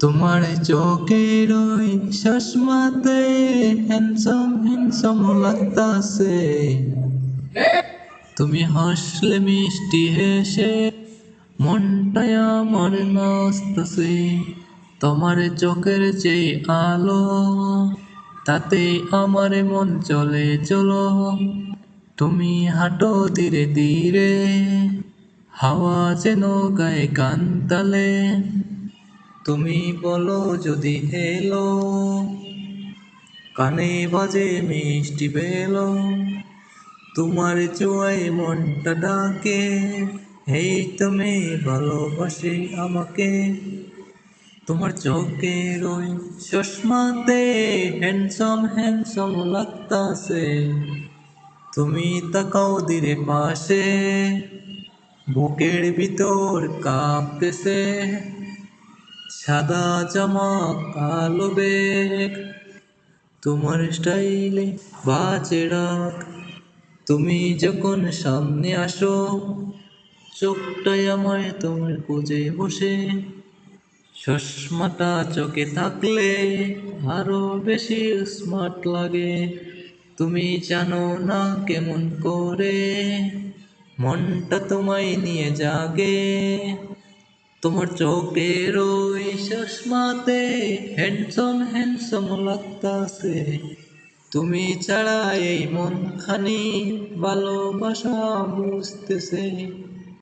তোমার চোখের ওই চশমাতে হ্যান্ডসাম হ্যান্ডসাম লাগতাছে। তুমি হাসলে মিষ্টি হেসে মনটাই আমার নাচতাছে। তোমার চোখের যে আলো, তাতে আমার মন চলে, চলো। তুমি হাঁটো ধীরে ধীরে, হাওয়া যেন গায়ে গান তালে। তুমি বলো যদি এলো। কানে বাজে মিষ্টি বেলো। তোমার চুয়াই মনটা ডাকে। এই তুমি ভালোবাসে আমাকে। তোমার চোখের ওই চশমাতে হ্যান্ডসম হ্যান্ডসাম লাগতাছে। তুমি তাকাও ধীরে পাশে। বুকের ভিতর কাঁপতেছে। সাদা জামা, কালো বেগ তোমার স্টাইলে বাজে ডাক তুমি যখন সামনে আসো, চোখটাই আমায় তোমার খুঁজে বসে। চশমাটা চোখে থাকলে আরও বেশি স্মার্ট লাগে। তুমি জানো না কেমন করে, মনটা তোমায় নিয়ে জাগে। তোমার চোখের ওই চশমাতে হ্যান্ডসম হ্যান্ডসম লাগতাছে তুমি ছাড়া এই মন খানি ভালোবাসা বুঝতেছে।